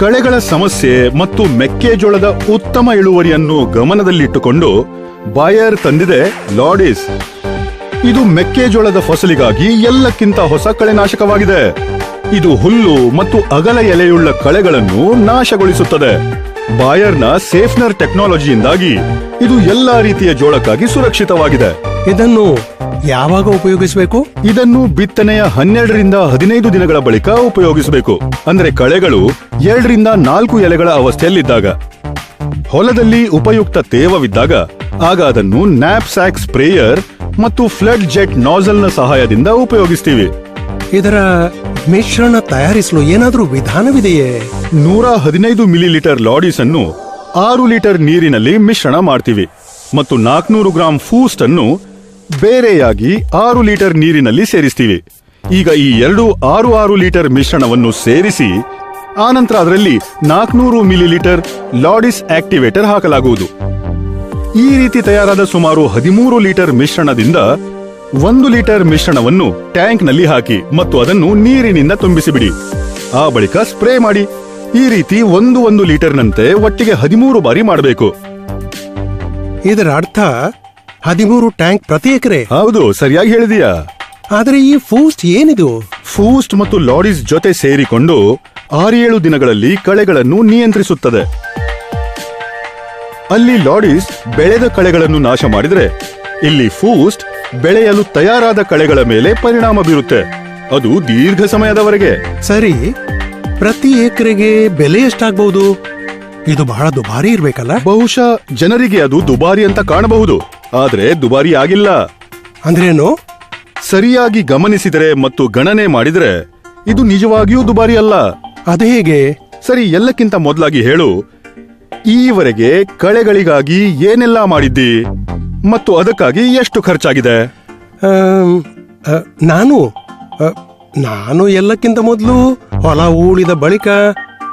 ಕಳೆಗಳ ಸಮಸ್ಯೆ ಮತ್ತು ಮೆಕ್ಕೆಜೋಳದ ಉತ್ತಮ ಇಳುವರಿಯನ್ನು ಗಮನದಲ್ಲಿಟ್ಟುಕೊಂಡು ಬಾಯರ್ ತಂದಿದೆ ಲಾಡಿಸ್ ಇದು ಮೆಕ್ಕೆಜೋಳದ ಫಸಲಿಗಾಗಿ ಎಲ್ಲಕ್ಕಿಂತ ಹೊಸ ಕಳೆನಾಶಕವಾಗಿದೆ ಇದು ಹುಲ್ಲು ಮತ್ತು ಅಗಲ ಎಲೆಯುಳ್ಳ ಕಳೆಗಳನ್ನು ನಾಶಗೊಳಿಸುತ್ತದೆ. ಬಾಯರ್ನ ಸೇಫ್ನರ್ ಟೆಕ್ನಾಲಜಿಯಿಂದಾಗಿ ಇದು ಎಲ್ಲಾ ರೀತಿಯ ಜೋಳಕ್ಕಾಗಿ ಸುರಕ್ಷಿತವಾಗಿದೆ. ಇದನ್ನು ಯಾವಾಗ ಉಪಯೋಗಿಸಬೇಕು? ಇದನ್ನು ಬಿತ್ತನೆಯ ಹನ್ನೆರಡರಿಂದ ಹದಿನೈದು ದಿನಗಳ ಬಳಿಕ ಉಪಯೋಗಿಸಬೇಕು. ಅಂದ್ರೆ ಕಳೆಗಳು ಎರಡರಿಂದ ನಾಲ್ಕು ಎಲೆಗಳ ಅವಸ್ಥೆಯಲ್ಲಿದ್ದಾಗ. ಹೊಲದಲ್ಲಿ ಉಪಯುಕ್ತ ತೇವವಿದ್ದಾಗ ಆಗ ಅದನ್ನು ನ್ಯಾಪ್ ಸ್ಯಾಕ್ ಸ್ಪ್ರೇಯರ್ ಮತ್ತು ಫ್ಲಡ್ ಜೆಟ್ ನಾಜಲ್ನ ಸಹಾಯದಿಂದ ಉಪಯೋಗಿಸ್ತೀವಿ. ಇದರ ಮಿಶ್ರಣ ತಯಾರಿಸಲು ಏನಾದರೂ ವಿಧಾನವಿದೆಯೇ? ನೂರ ಹದಿನೈದು ಮಿಲಿ ಲೀಟರ್ ಲಾಡಿಸ್ ಅನ್ನು ಆರು ಲೀಟರ್ ನೀರಿನಲ್ಲಿ ಮಿಶ್ರಣ ಮಾಡ್ತೀವಿ. ಮತ್ತು ನಾಲ್ಕನೂರು ಗ್ರಾಂ ಫೂಸ್ಟ್ ಅನ್ನು ಬೇರೆಯಾಗಿ ಆರು ಲೀಟರ್ ನೀರಿನಲ್ಲಿ ಸೇರಿಸ್ತೀವಿ. ಈಗ ಈ ಎರಡು ಆರು ಆರು ಲೀಟರ್ ಮಿಶ್ರಣವನ್ನು ಸೇರಿಸಿ, ಆನಂತರ ಅದರಲ್ಲಿ ನಾಲ್ಕನೂರು ಮಿಲಿ ಲೀಟರ್ ಲಾಡಿಸ್ ಆಕ್ಟಿವೇಟರ್ ಹಾಕಲಾಗುವುದು. ಈ ರೀತಿ ತಯಾರಾದ ಸುಮಾರು ಹದಿಮೂರು ಲೀಟರ್ ಮಿಶ್ರಣದಿಂದ ಒಂದು ಲೀಟರ್ ಮಿಶ್ರಣವನ್ನು ಟ್ಯಾಂಕ್ನಲ್ಲಿ ಹಾಕಿ ಮತ್ತು ಅದನ್ನು ನೀರಿನಿಂದ ತುಂಬಿಸಿಬಿಡಿ. ಆ ಬಳಿಕ ಸ್ಪ್ರೇ ಮಾಡಿ. ಈ ರೀತಿ ಒಂದು ಒಂದು ಲೀಟರ್ನಂತೆ ಒಟ್ಟಿಗೆ ಹದಿಮೂರು ಬಾರಿ ಮಾಡಬೇಕು. ಇದರ ಅರ್ಥ ಹದಿಮೂರು ಟ್ಯಾಂಕ್ ಪ್ರತಿ ಎಕರೆ. ಹೌದು ಸರಿಯಾಗಿ ಹೇಳಿದೀಯಾ? ಆದರೆ ಈ ಫೂಸ್ಟ್ ಏನಿದು? ಫೂಸ್ಟ್ ಮತ್ತು ಲಾರೀಸ್ ಜೊತೆ ಸೇರಿಕೊಂಡು ಆರೇಳು ದಿನಗಳಲ್ಲಿ ಕಳೆಗಳನ್ನು ನಿಯಂತ್ರಿಸುತ್ತದೆ. ಅಲ್ಲಿ ಲಾರೀಸ್ ಬೆಳೆದ ಕಳೆಗಳನ್ನು ನಾಶ ಮಾಡಿದರೆ ಇಲ್ಲಿ ಫೂಸ್ಟ್ ಬೆಳೆಯಲು ತಯಾರಾದ ಕಳೆಗಳ ಮೇಲೆ ಪರಿಣಾಮ ಬೀರುತ್ತೆ. ಅದು ದೀರ್ಘ ಸಮಯದವರೆಗೆ. ಸರಿ ಪ್ರತಿ ಎಕರೆಗೆ ಬೆಲೆ ಎಷ್ಟಾಗಬಹುದು? ಇದು ಬಹಳ ದುಬಾರಿ ಇರ್ಬೇಕಲ್ಲ? ಬಹುಶಃ ಜನರಿಗೆ ಅದು ದುಬಾರಿ ಅಂತ ಕಾಣಬಹುದು. ಆದ್ರೆ ದುಬಾರಿ ಆಗಿಲ್ಲ. ಅಂದ್ರೇನು? ಸರಿಯಾಗಿ ಗಮನಿಸಿದರೆ ಮತ್ತು ಗಣನೆ ಮಾಡಿದರೆ ಇದು ನಿಜವಾಗಿಯೂ ದುಬಾರಿ ಅಲ್ಲ. ಅದು ಹೇಗೆ? ಸರಿ ಎಲ್ಲಕ್ಕಿಂತ ಮೊದಲಾಗಿ ಹೇಳು. ಈವರೆಗೆ ಕಳೆಗಳಿಗಾಗಿ ಏನೆಲ್ಲ ಮಾಡಿದ್ದಿ? ಮತ್ತು ಅದಕ್ಕಾಗಿ ಎಷ್ಟು ಖರ್ಚಾಗಿದೆ? ಆಮ್, ನಾನು? ನಾನು ಎಲ್ಲಕ್ಕಿಂತ ಮೊದಲು ಹೊಲ ಉಳಿದ ಬಳಿಕ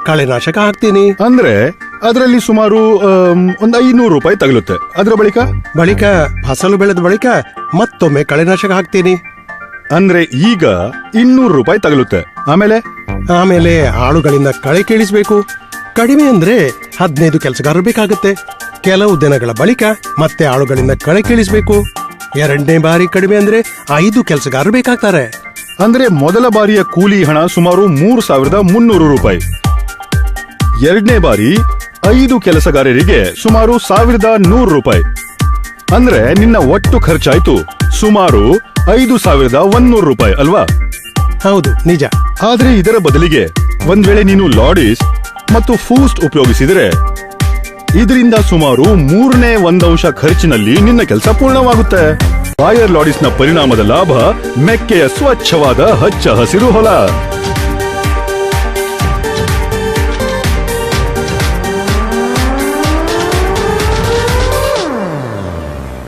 ಕಳೆನಾಶಕ ಹಾಕ್ತೀನಿ ಅಂದ್ರೆ ಅದರಲ್ಲಿ ಸುಮಾರು ಆಮ್, ಒಂದು ಐನೂರು ರೂಪಾಯಿ ತಗಲುತ್ತೆ. ಅದರ ಬಳಿಕ? ಬಳಿಕ ಫಸಲು ಬೆಳೆದ ಬಳಿಕ ಮತ್ತೊಮ್ಮೆ ಕಳೆನಾಶಕ ಹಾಕ್ತೀನಿ. ಅಂದ್ರೆ ಈಗ ಇನ್ನೂರು ರೂಪಾಯಿ ತಗಲುತ್ತೆ. ಆಮೇಲೆ? ಆಮೇಲೆ ಆಳುಗಳಿಂದ ಕಳೆ ಕೇಳಿಸ್ಬೇಕು. ಕಡಿಮೆ ಅಂದ್ರೆ ಹದಿನೈದು ಕೆಲಸಗಾರರು ಬೇಕಾಗುತ್ತೆ. ಕೆಲವು ದಿನಗಳ ಬಳಿಕ ಮತ್ತೆ ಆಳುಗಳಿಂದ ಕಳೆ ಕೀಳಿಸಬೇಕು. ಎರಡನೇ ಬಾರಿ ಕಡಿಮೆ ಅಂದ್ರೆ ಐದು ಕೆಲಸಗಾರರು ಬೇಕಾಗ್ತಾರೆ. ಅಂದ್ರೆ ಮೊದಲ ಬಾರಿಯ ಕೂಲಿ ಹಣ ಸುಮಾರು ಮೂರು ಸಾವಿರದ ಮುನ್ನೂರು ರೂಪಾಯಿ. ಎರಡನೇ ಬಾರಿ ಐದು ಕೆಲಸಗಾರರಿಗೆ ಸುಮಾರು ಸಾವಿರದ ನೂರು ರೂಪಾಯಿ. ಅಂದ್ರೆ ನಿನ್ನ ಒಟ್ಟು ಖರ್ಚಾಯ್ತು ಸುಮಾರು ಐದು ಸಾವಿರದ ಒಂದೂರು ರೂಪಾಯಿ ಅಲ್ವಾ? ಹೌದು ನಿಜ. ಆದ್ರೆ ಇದರ ಬದಲಿಗೆ ಒಂದ್ ವೇಳೆ ನೀನು ಲಾಡಿಸ್ ಮತ್ತು ಫೂಸ್ಟ್ ಉಪಯೋಗಿಸಿದರೆ ಇದರಿಂದ ಸುಮಾರು ಮೂರನೇ ಒಂದಂಶ ಖರ್ಚಿನಲ್ಲಿ ನಿನ್ನ ಕೆಲಸ ಪೂರ್ಣವಾಗುತ್ತೆ. ಬಾಯರ್ ಲಾಡಿಸ್ನ ಪರಿಣಾಮದ ಲಾಭ ಮೆಕ್ಕೆಯ ಸ್ವಚ್ಛವಾದ ಹಚ್ಚ ಹಸಿರು ಹೊಲ.